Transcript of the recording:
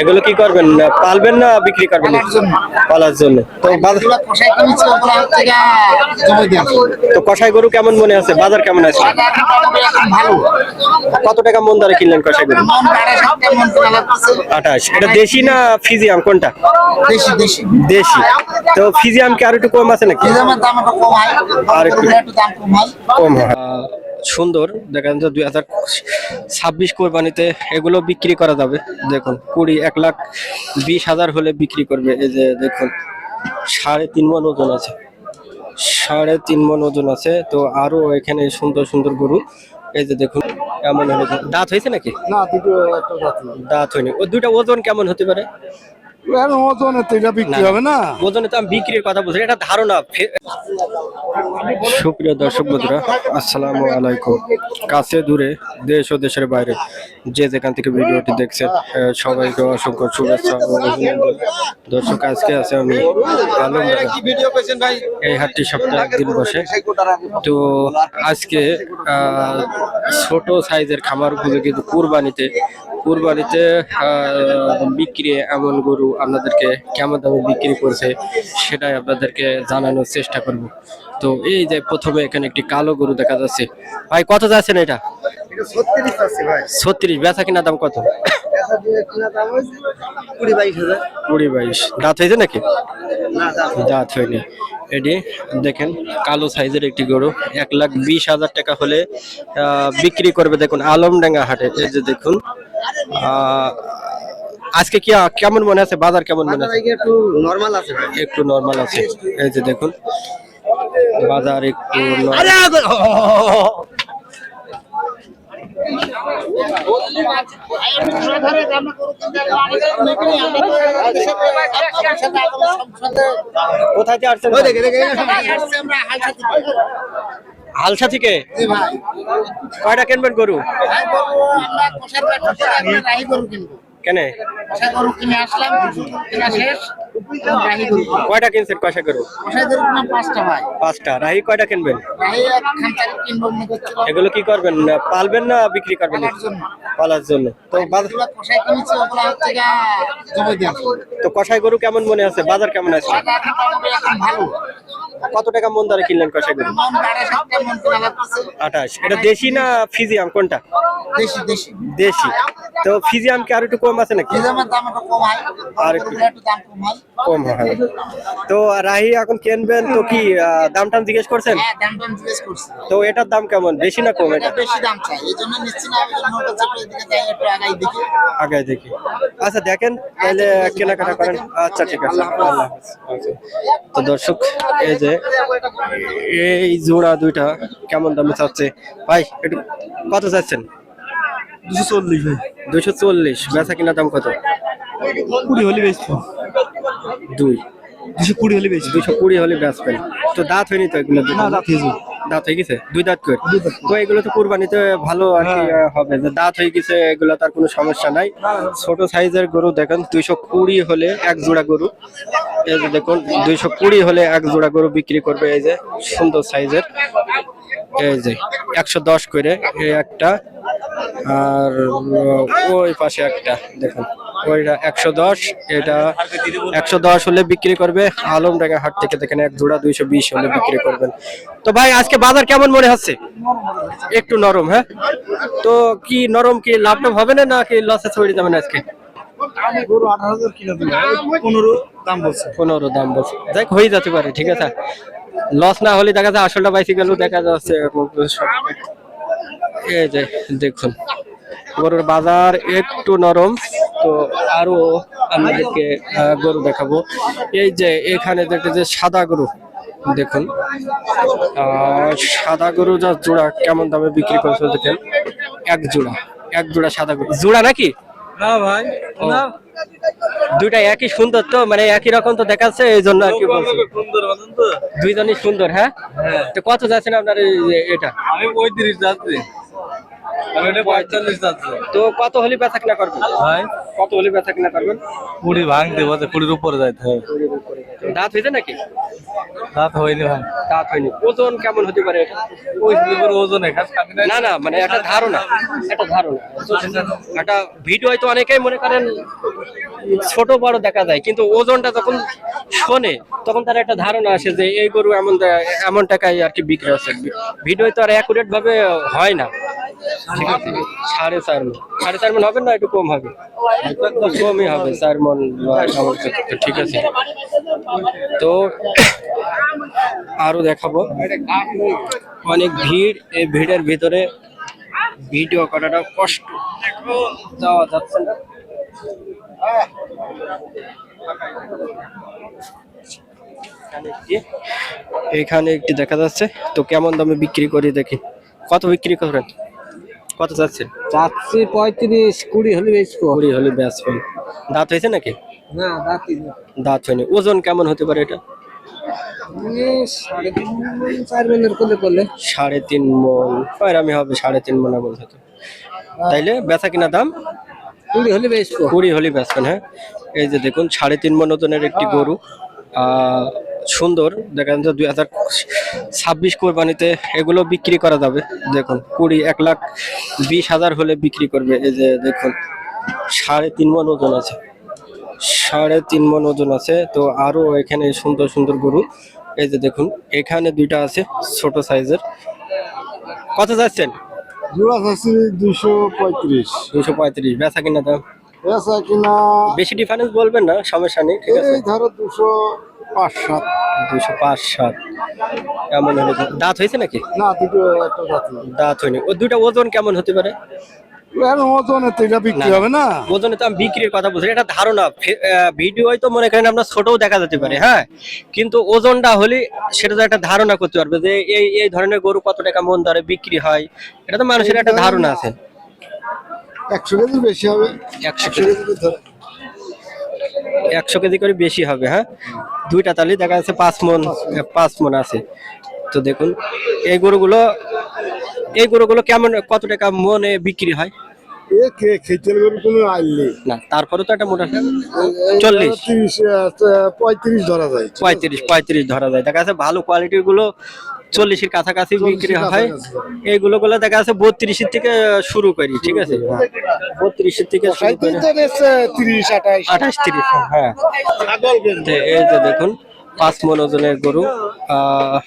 এগুলো কি করবেন? পালবেন না বিক্রি করবেন? পালার জন্য। তো কষাই গরু কেমন মনে আছে? বাজার কেমন আছে? কত টাকা মন দরে কিনলেন কষাই গরু? আঠাশ। এটা দেশি না ফিজিয়াম? কোনটা? দেশি দেশি। দেশি। তো ফিজিয়াম কি আর একটু কম আছে নাকি? আর একটু- হয়। কম হয়। সুন্দর। দেখেন যে দুই হাজার ছাব্বিশ কোরবানিতে এগুলো বিক্রি করা যাবে। দেখুন কুড়ি এক লাখ বিশ হাজার হলে বিক্রি করবে। এই যে দেখুন সাড়ে তিন মন ওজন আছে। সাড়ে তিন মন ওজন আছে। তো আরও এখানে সুন্দর সুন্দর গরু। এই যে দেখুন এমন হলে দাঁত হয়েছে নাকি? না দুটো দাঁত হয়নি। ও দুইটা ওজন কেমন হতে পারে? এখন ওজনে তো এটা বিক্রি হবে না? ওজনে তো আমি বিক্রির কথা বলছি এটা ধারণা। সুপ্রিয় দর্শক বন্ধুরা আসসালামু আলাইকুম। কাছে দূরে দেশ ও দেশের বাইরে যে যেখান থেকে ভিডিওটি দেখছেন সবাইকে অসংখ্য শুভেচ্ছা ও অভিনন্দন। দর্শক আজকে আছে আমি এই হাটটি সপ্তাহে একদিন বসে। তো আজকে আহ, ছোট সাইজের খামার উপযোগী কুরবানিতে কুরবানিতে আহ, বিক্রি এমন গরু আপনাদেরকে কেমন দামে বিক্রি করছে সেটাই আপনাদেরকে জানানোর চেষ্টা করব। তো এই যে প্রথমে এখানে একটি কালো গরু দেখা যাচ্ছে। ভাই কত যাচ্ছেন এটা? ছত্রিশ বেচা কিনা দাম কত? কুড়ি বাইশ দাঁত হয়েছে নাকি? দাঁত হয়নি। এটি দেখেন কালো সাইজের একটি গরু। এক লাখ বিশ হাজার টাকা হলে আহ, বিক্রি করবে দেখুন আলমডাঙ্গা হাটে। এই যে দেখুন আহ, আজকে কি কেমন মনে আছে? বাজার কেমন মনে আছে? একটু নরমাল আছে একটু নর্মাল আছে। এই যে দেখুন বাজার একটু কোথায় আসছেন হালসা থেকে কয়টা কিনবেন গরু? কেন? গরু কিনে আসলাম কিনা শেষ। কয়টা কিনছেন কয়টা গরু কষাই গরু পাঁচটা ভাই। পাঁচটা। রাহি কয়টা কিনবেন? এগুলো কি করবেন? পালবেন না বিক্রি করবেন? পালার জন্য। তো তো কষাই গরু কেমন মনে আছে? বাজার কেমন আছে? কত টাকা মন দরে কিনলেন কষাই গরু? আঠাশ। এটা দেশি না ফিজিয়াম? কোনটা? দেশি তো ফিজিয়াম কি আর একটু কম আছে নাকি? আর একটু- একটু দাম কম হয়। কম হয়। তো রাহি এখন কিনবেন তো কি আহ, দাম টাম জিজ্ঞেস করছেন? হ্যাঁ দাম টাম জিজ্ঞেস করছি। তো এটার দাম কেমন? বেশি না কম এটা? বেশি দাম চাই এই জন্য নিচ্ছি না আমি জন্য ওটা চেপে দিকে যাই একটু আগাই দেখি। আচ্ছা দেখেন তাহলে কেনাকাটা করেন। আচ্ছা ঠিক আছে। আল্লাহ আচ্ছা। তো দর্শক এই যে এই জোড়া দুইটা কেমন দামে চাচ্ছে? ভাই একটু কত চাচ্ছেন? দুশো চল্লিশ ভাই। দুশো চল্লিশ। বেচা কিনা দাম কত? কুড়ি হলে দুই। দুশো কুড়ি হলে বেচবো দুশো কুড়ি হলে বেচবেন তো দাঁত হয়নি তো এগুলো না দাঁত হয়েছে। দাঁত হয়ে গেছে? দুই দাঁত করে? তো এগুলো তো কুরবানিতে ভালো আর কি হবে। যে দাঁত হয়ে গেছে এগুলো তার কোনো সমস্যা নাই। ছোট সাইজের গরু দেখেন দুইশো কুড়ি হলে এক জোড়া গরু। এই যে দেখুন দুইশো কুড়ি হলে এক জোড়া গরু বিক্রি করবে এই যে সুন্দর সাইজের। এই যে একশো দশ করে এই একটা। আর ওই পাশে একটা দেখুন। ওইটা একশো দশ এটা একশো দশ হলে বিক্রি করবে। আলমডাঙ্গা হাট থেকে দেখেন এক জোড়া দুইশো বিশ হলে বিক্রি করবেন। তো ভাই আজকে বাজার কেমন মনে হচ্ছে? একটু নরম হ্যাঁ? তো কি নরম কি লাভ টাভ হবে না নাকি লসে ছড়িয়ে যাবেন আজকে? পনেরো দাম বলছে। হোক, হয়ে যেতে পারে ঠিক আছে। লস না হলে দেখা যায় আসলটা বাইসে গেলেও দেখা যাচ্ছে এই যে দেখুন। গরুর বাজার একটু নরম। তো আরও আপনাদেরকে আহ, গরু দেখাবো। এই যে এখানে দেখতে যে সাদা গরু দেখুন। আহ, সাদা গরু যা জোড়া কেমন দামে বিক্রি করছে দেখেন? এক জোড়া এক জোড়া সাদা গরু। জোড়া নাকি? না ভাই দুইটা একই সুন্দর তো মানে একই রকম তো দেখাচ্ছে এই জন্য আর কি বলছি। সুন্দর দুইজনই সুন্দর হ্যাঁ? তো কত যাচ্ছেন আপনার এটা? আমি পঁয়ত্রিশ যাচ্ছি আমি এটা পঁয়তাল্লিশ যাচ্ছি তো কত হলে বেচা কিনা করবেন? ভাই? কত হলে বেচা কিনা করবেন? কুড়ি ভাঙতে বলতে কুড়ির উপরে যাইতে হবে। দাঁত হয়েছে নাকি? দাঁত হয়নি ভাই। দাঁত হয়নি। ওজন কেমন হতে পারে এটা? ওই লিভার ওজন না না না মানে একটা ধারণা। একটা ধারণা। একটা ভিডিও হয়তো অনেকেই মনে করেন ছোট বড় দেখা যায় কিন্তু ওজনটা যখন শোনে তখন তার একটা ধারণা আসে যে এই গরু এমন এমন টাকায় আর কি বিক্রি হচ্ছে। ভিডিও তো আর অ্যাকুরেট ভাবে হয় না। সাড়ে চার মন সাড়ে চার মন হবে না, একটু কম হবে? কমই হবে, চার মন ঠিক আছে। তো আরও দেখাবো। অনেক ভিড়, এই ভিড়ের ভিতরে ভিডিও করাটা কষ্ট। যাওয়া যাচ্ছে না। এখানে একটি দেখা যাচ্ছে। তো কেমন দামে বিক্রি করি দেখি। কত বিক্রি করেন? কত যাচ্ছে চাচ্ছি পঁয়ত্রিশ কুড়ি হলে বেচবো কুড়ি হলে বেচবেন দাঁত হয়েছে নাকি? না দাঁতি দাঁত হয়নি। ওজন কেমন হতে পারে এটা? সাড়ে তিন মন আমি হবে সাড়ে তিন মন হতো তাইলে বেচা কিনা দাম? কুড়ি হলে বেচবো কুড়ি হলি বেচবেন হ্যাঁ? এই যে দেখুন সাড়ে তিন মন ওজনের একটি গরু। আহ, সুন্দর। দেখা যাচ্ছে দুই হাজার ছাব্বিশ কোরবানিতে এগুলো বিক্রি করা যাবে। দেখুন কুড়ি এক লাখ বিশ হাজার হলে বিক্রি করবে। এই যে দেখুন সাড়ে তিন মন ওজন আছে। সাড়ে তিন মন ওজন আছে। তো আরও এখানে সুন্দর সুন্দর গরু। এই যে দেখুন এখানে দুইটা আছে ছোট সাইজের। কত যাচ্ছেন? জোড়া দুইশো পঁয়ত্রিশ। দুশো পঁয়ত্রিশ। বেচা কিনা দাম? কিনা বেশি ডিফারেন্স বলবেন না সমস্যা নেই ঠিক আছে। ধরো দুশো পাঁচ সাত দুশো পাঁচ সাত এমন হলে? তো- দাঁত হয়েছে নাকি? না দুটো একটা দাঁত হয়নি। ও ওজন কেমন হতে পারে? ওজনে তো এটা বিক্রি হবে না। ওজনে তো আমি বিক্রির কথা বলছি। এটা ধারণা। ভিডিও হয়তো মনে করেন আপনার ছোটও দেখা যেতে পারে হ্যাঁ? কিন্তু ওজনটা হলে সেটা তো একটা ধারণা করতে পারবে যে এই এই ধরনের গরু কত টাকা মন দরে বিক্রি হয়। এটা তো মানুষের একটা ধারণা আছে। একশো কেজি বেশি হবে। একশো কেজি। ধরে একশো কেজি করে বেশি হবে হ্যাঁ? দুইটা তালি দেখা যাচ্ছে পাঁচ মন পাঁচ মন আছে। তো দেখুন এই গরুগুলো এই গরুগুলো কেমন কত টাকা মনে বিক্রি হয়? না তারপরে তো একটা মোটা চল্লিশ। তিরিশ পঁয়ত্রিশ ধরা যায়। পঁয়ত্রিশ পঁয়ত্রিশ ধরা যায়। দেখা যাচ্ছে ভালো কোয়ালিটিরগুলো চল্লিশের কাছাকাছি বিক্রি হয়। এইগুলো গুলো দেখা যাচ্ছে বত্রিশের থেকে শুরু করি ঠিক আছে? বত্রিশের থেকে আঠাশ। তিরিশ হ্যাঁ। তো এই যে দেখুন পাঁচ মন ওজনের গরু আহ